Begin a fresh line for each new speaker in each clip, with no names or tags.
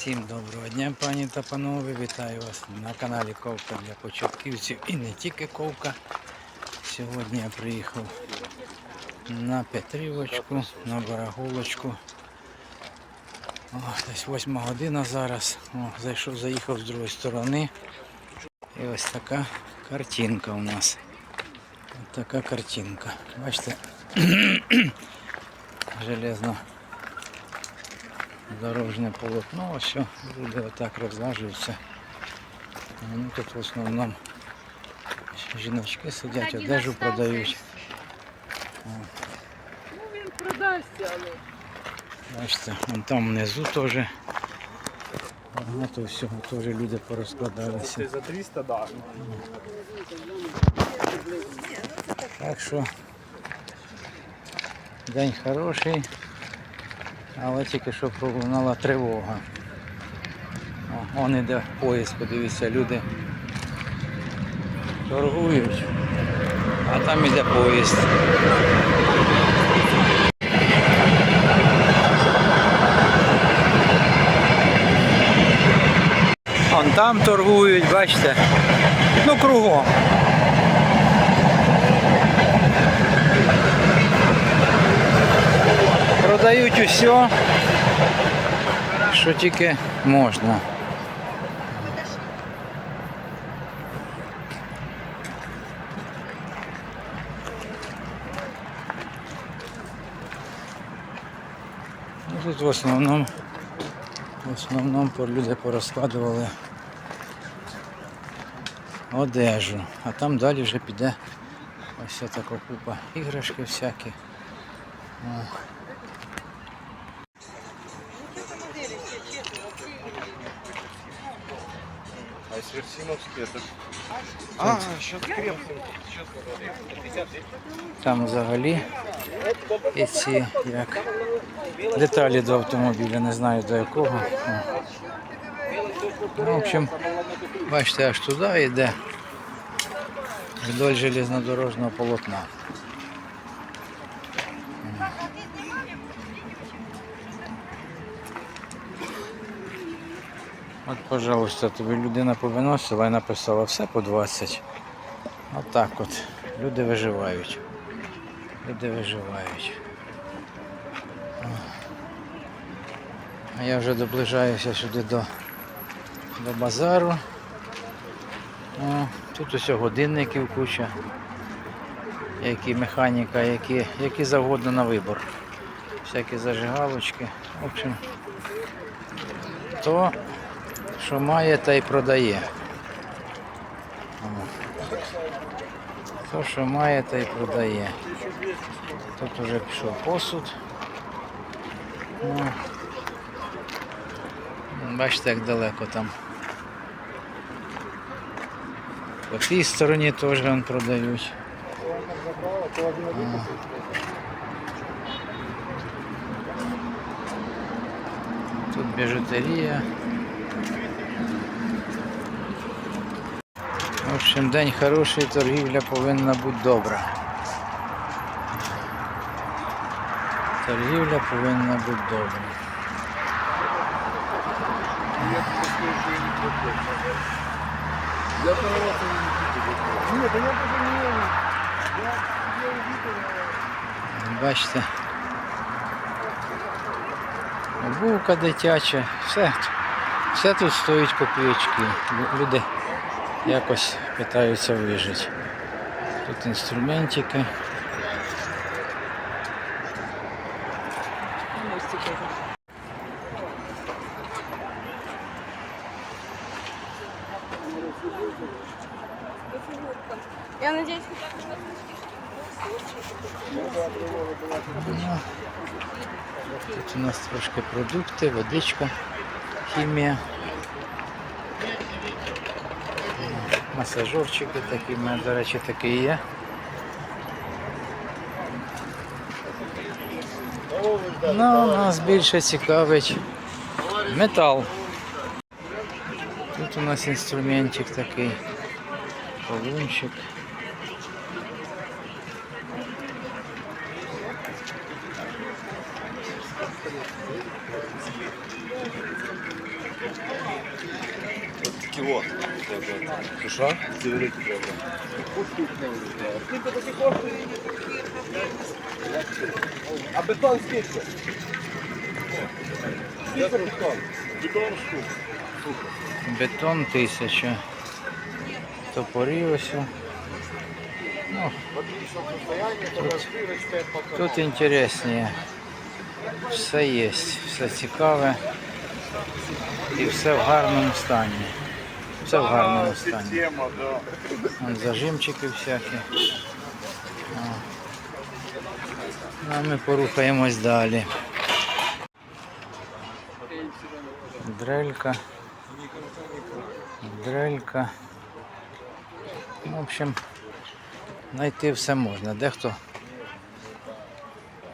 Всім доброго дня, пані та панове. Вітаю вас на каналі Ковка для початківців і не тільки Ковка. Сьогодні я приїхав на Петрівочку, на барагулочку. О, десь 8 година зараз. О, зайшов, заїхав з другої сторони. І ось така картинка у нас. Ось така картинка. Бачите, железно дорожне полотно, що люди отак розлажуються. Ну, тут в основному жіночки сидять, одежу продають.
Ну він продасться, але
Бачите, вон там внизу теж багато всього теж люди порозкладалися.
за 300, да.
Так що день хороший, але тільки що пролунала тривога. О, вон іде поїзд, подивіться, люди торгують, а там іде поїзд. Вон там торгують, бачите, ну кругом. Продають усе, що тільки можна. Тут в основному, в основному люди порозкладували одежу, а там далі вже піде ось така купа іграшки всякі.
Симовский, это... А, сейчас крепкий.
Там взагалі і ці як деталі до автомобіля, не знаю до якого. Ну, в общем, бачите, аж туди йде вдоль железнодорожного полотна. От, пожалуйста, тобі людина повиносила і написала все по 20. Отак от. Люди виживають. Люди виживають. А я вже доближаюся сюди до, до базару. О, тут усе годинників куча. Які механіка, які, які завгодно на вибор. Всякі зажигалочки. В общем, то, що має, та й продає. То, що має, та й продає. Тут вже пішов посуд. Ну, бачите, як далеко там. По тій стороні теж вон продають. О. Тут біжутерія. Общем, день хороший, торгівля повинна бути добра. Торгівля повинна бути добра.
Я того Нет, да я даже не... Я.
Бачите. Обувка дитяча, все, все тут стоїть копійочки. Люди якось питаються вижити. Тут інструментики.
Я надеюсь,
Тут у нас трошки продукти, водичка, хімія. Масажорчики такі, в мене, до речі, такі є. Ну, нас більше цікавить метал. Тут у нас інструментик такий, полунчик.
Що? Це великі коштує? А бетон скільки? Скільки бетон? Бетон штук.
Бетон тисяча. Топорі ось. Ну, тут інтересніше. Все є, все цікаве. І все в гарному стані. Все в гарному стані. Зажимчики всякі. Ну, А ми порухаємось далі. Дрелька. Дрелька. Ну, В общем, знайти все можна. Дехто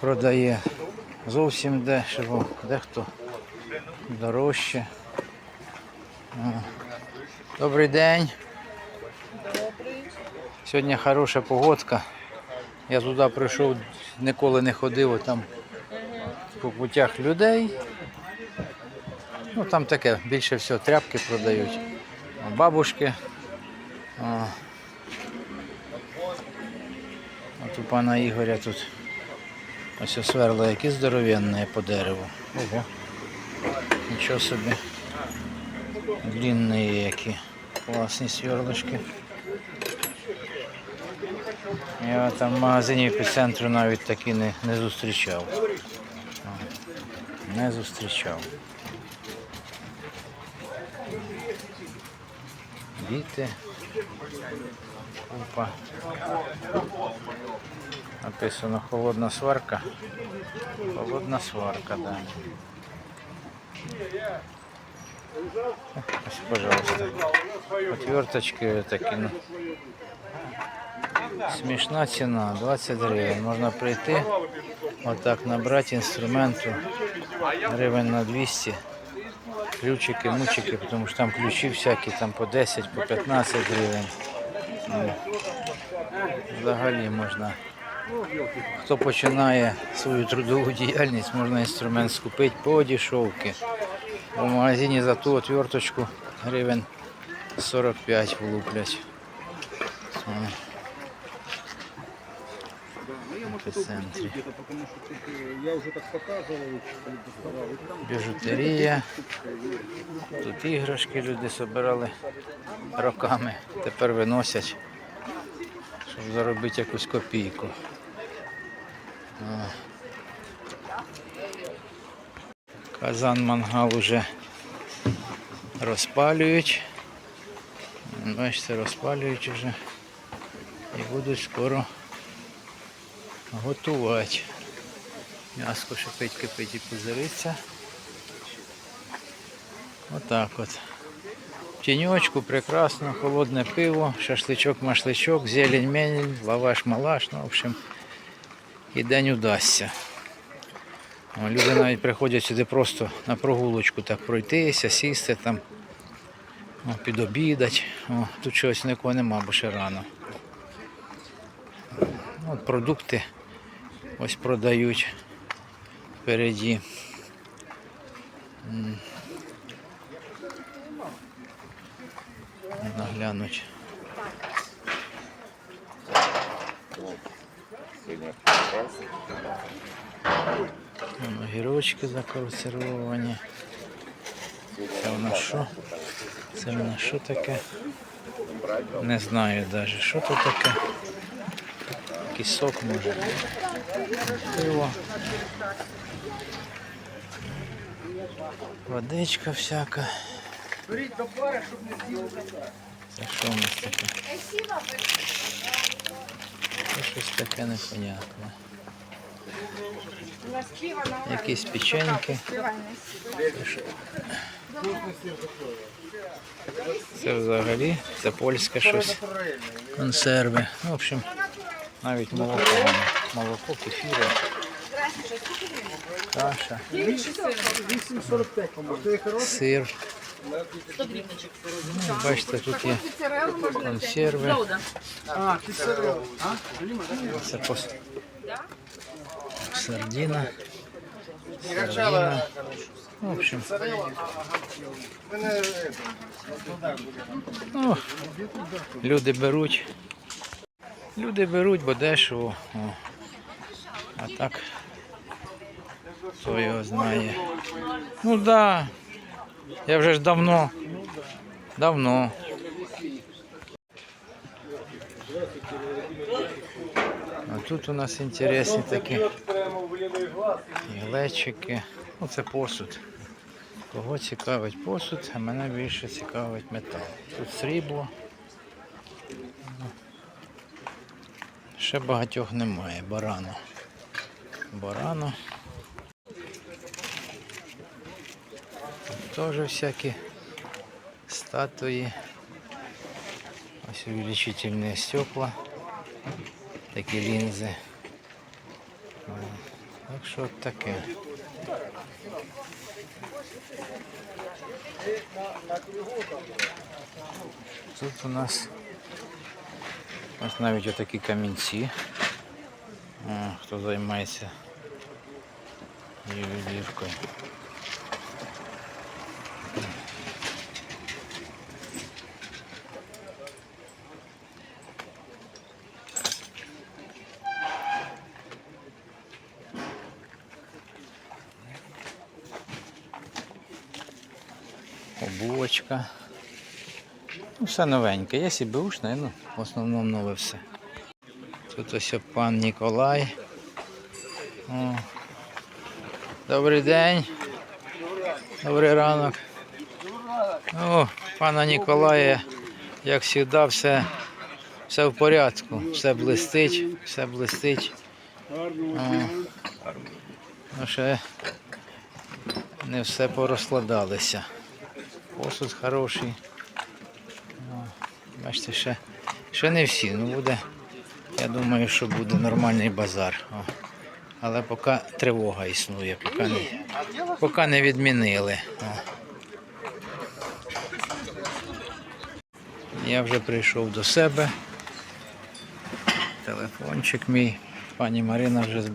продає зовсім дешево, дехто дорожче. Добрий день. Сьогодні хороша погодка. Я туди прийшов, ніколи не ходив, там по путях людей. Ну там таке, більше всього тряпки продають. Бабушки. От у пана Ігоря тут ось сверла які здоровенні по дереву. Ого. Нічого собі. Длинні які. Класні сверлишки. Я там в магазині епіцентру навіть такі не, не зустрічав. Не зустрічав. Діти. Купа. Написано холодна сварка. Холодна сварка, да. Пожалуйста. Отверточки такі, ну. Смішна ціна, 20 гривень. Можна прийти, отак набрати інструменту гривень на 200. Ключики, мучики, тому що там ключі всякі, там по 10, по 15 гривень. Ну, Взагалі можна. Хто починає свою трудову діяльність, можна інструмент скупити по дешевки. У магазині за ту отверточку гривень 45 влуплять. В
э, там
Біжутерія. Тут іграшки люди збирали роками. Тепер виносять, щоб заробити якусь копійку. О. Казан мангал уже розпалюють. Бачите, розпалюють вже. І будуть скоро готувати. М'яско шипить, кипить і пузириться. Отак от. В тіньочку прекрасно, холодне пиво, шашличок, машличок, зелень, мелень, лаваш, малаш. Ну, в общем, і день удасться. Люди навіть приходять сюди просто на прогулочку так пройтися, сісти там. О, тут чогось нікого нема, бо ще рано. От продукти ось продають впереді. Наглянуть. Вон Огірочки законсервовані. Це нас що? Це нас що таке? Не знаю навіть, що це таке. Якийсь сок може. Пиво. Водичка всяка. Це що у нас таке? Це щось таке непонятне.
У нас пиво на
Якісь печеньки. Це що? Це взагалі, це польське щось. Консерви. Ну, в общем, навіть молоко. воно. Молоко, кефіри, каша,
8,45, по-моему. Ты хороший?
сир. Ну, бачите, тут є
Моцареллу можна
консерви.
А, ты сырел. А?
Це пос... сардина. Сардина. В общем, ну, люди беруть. Люди беруть, бо дешево. О. А так, хто його знає. Ну так. Да. Я вже ж давно. Давно. А тут у нас інтересні такі глечики. Ну це посуд. Кого цікавить посуд, а мене більше цікавить метал. Тут срібло. Ще багатьох немає. Барано. Барано. Теж всякі статуї. Ось увеличительные стекла. Такі лінзи. Так що таке. Тут у нас ось навіть отакі камінці. О, хто займається ювеліркою. Обувочка. Ну, все новеньке. Є і беушне, ну, в основному нове все. Тут ось пан Ніколай. О. Добрий день. Добрий ранок. О, пана Ніколая, як завжди, все, все в порядку. Все блистить, все блистить. Ну, ще не все порозкладалися. Посуд хороший. О, Бачите, ще, ще не всі. Ну буде, я думаю, що буде нормальний базар. О. Але поки тривога існує, поки не, поки не відмінили. О. Я вже прийшов до себе. Телефончик мій. Пані Марина вже з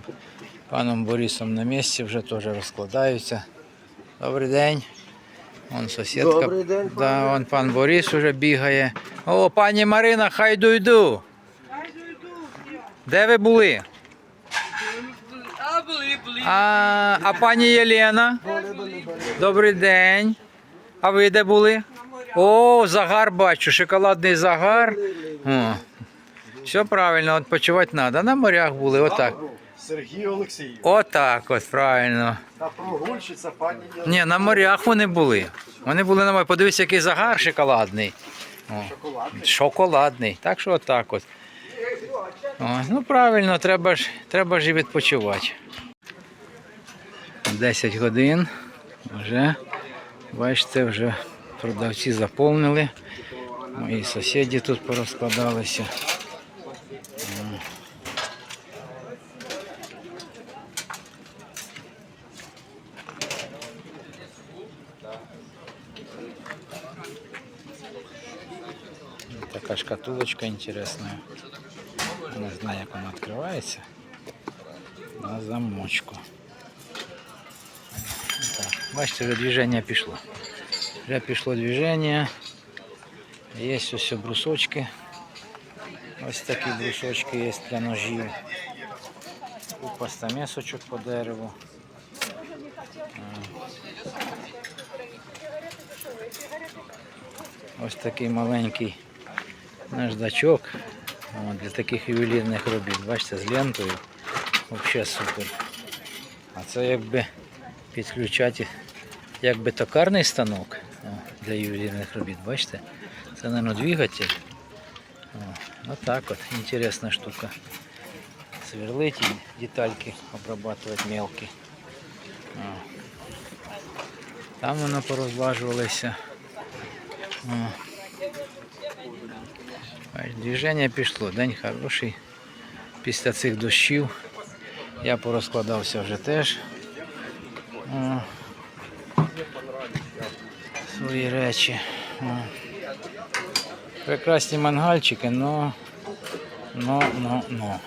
паном Борисом на місці, вже теж розкладаються. Добрий день. Вон сусідка.
Добрий день,
да,
пане.
вон пан Борис вже бігає. О, пані Марина, хай дойду. Де ви були?
А, були, були.
А, а пані Єлена? Добрий день. А ви де були? О, загар бачу, шоколадний загар. О, все правильно, відпочивати треба. На морях були, отак.
Сергій Олексійович.
Отак, от правильно.
Та прогульщиця пані Єлена.
Ні, на морях вони були. Вони були на морях. Подивись, який загар шоколадний. О,
Шоколадний.
шоколадний. Так що отак от. О, ну правильно, треба ж, треба ж і відпочивати. 10 годин. Вже, бачите, вже продавці заповнили. Мої сусіди тут порозкладалися. Така шкатулочка интересная. Не знаю, як вона відкривається. На замочку. Так, бачите, вже движення пішло. Вже пішло движення. Є ось брусочки. Ось такі брусочки є для ножів. Купа стамесочок по дереву. Ось такий маленький наждачок О, для таких ювелірних робіт. Бачите, з лентою. Взагалі супер. А це якби підключати якби токарний станок для ювелірних робіт. Бачите? Це, мабуть, двигатель. О, отак от. Інтересна штука. Сверлить і детальки обрабатувати мелкі. Там воно порозлажувалося. Движення пішло, день хороший. Після цих дощів я порозкладався вже теж. О. Свої речі. О. Прекрасні мангальчики, но, но, но, но.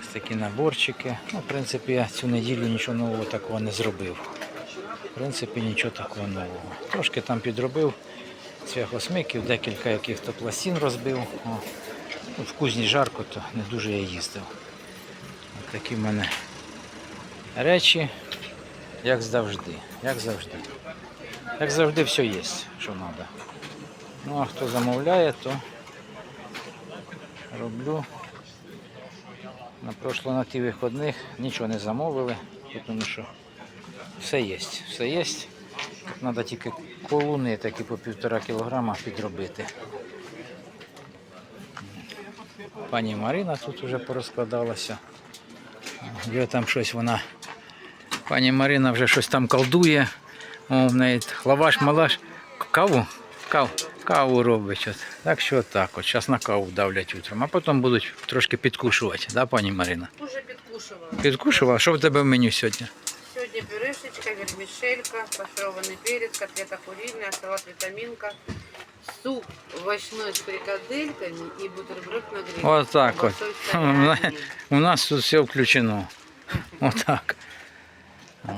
Ось такі наборчики. Ну, в принципі, я цю неділю нічого нового такого не зробив. Принципі, нічого такого нового. Трошки там підробив цвяхосмиків, декілька яких-то пластин розбив. О. Ну, в кузні жарко, то не дуже я їздив. От такі в мене речі, як завжди. Як завжди. Як завжди, все є, що треба. Ну а хто замовляє, то роблю. На прошло на ті виходних нічого не замовили, тому що все є. Все є. Треба тільки колуни такі по півтора кілограма підробити. Пані Марина тут вже порозкладалася. Вже там щось вона. Пані Марина вже щось там колдує. О, в неї лаваш, малаш. Каву? Каву, каву робить. От. Так що так, от зараз на каву давлять утром, а потім будуть трошки підкушувати, да, пані Марина?
Уже підкушувала.
Підкушувала? Що в тебе в меню сьогодні?
Сьогодні пюрешечка, вермішелька, фарширований перець, котлета куриная, салат витаминка, суп овощной с фрикадельками и бутерброд на гриле.
Вот так вот. У нас тут все включено. Отак. О.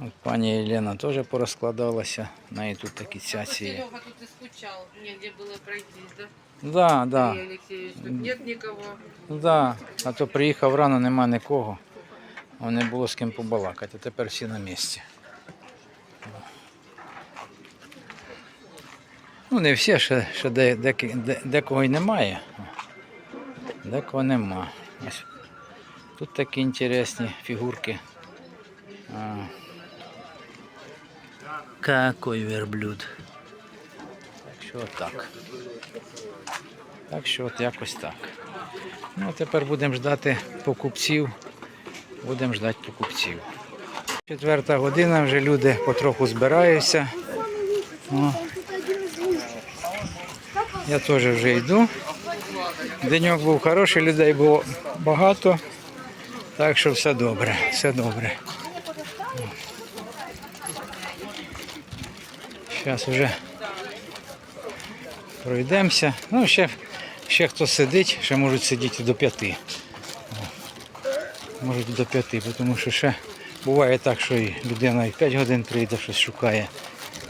От Пані Єлена теж порозкладалася. В неї тут такі цяці.
Серега тут и скучал, негде было пройтись, да?
Да, да,
Андрей тут нет никого.
да. А то приїхав рано, нема нікого. О, Не було з ким побалакати. Тепер всі на місці. Ну, не всі, ще, ще де, де, де, декого й немає. Декого нема. Тут такі інтересні фігурки. А. Какой верблюд. Так що так. Так що от якось так. Ну, а тепер будемо ждати покупців. Будемо ждати покупців. Четверта година, вже люди потроху збираються. О. Я теж вже йду. Деньок був хороший, людей було багато. Так що все добре, все добре. Зараз вже пройдемося. Ну, ще, ще хто сидить, ще можуть сидіти до п'яти. Можуть до п'яти, тому що ще буває так, що і людина і 5 годин прийде, щось шукає.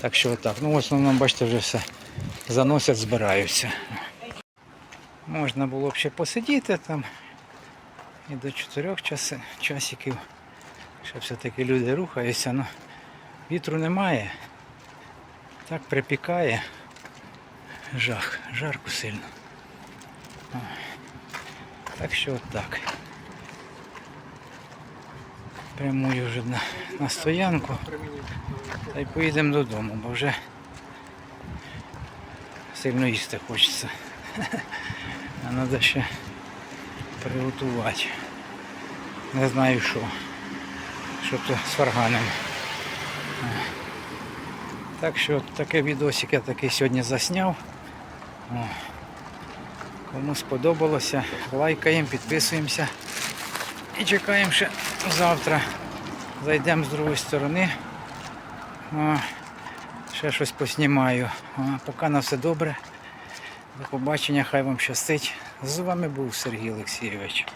Так що отак. Ну, в основному, бачите, вже все заносять, збираються. Можна було б ще посидіти там і до 4 часи, часиків. Ще все-таки люди рухаються, ну вітру немає. Так припікає. Жах, жарко сильно. Так що от так. Прямую вже на, на стоянку. Та й поїдемо додому, бо вже сильно їсти хочеться. А треба ще приготувати. Не знаю що. Що то з фарганом. Так що таке відосик я такий сьогодні засняв. О. Кому сподобалося, лайкаємо, підписуємося і чекаємо ще завтра. Зайдемо з другої сторони. О, ще щось поснімаю. О, поки на все добре. До побачення, хай вам щастить. З вами був Сергій Олексійович.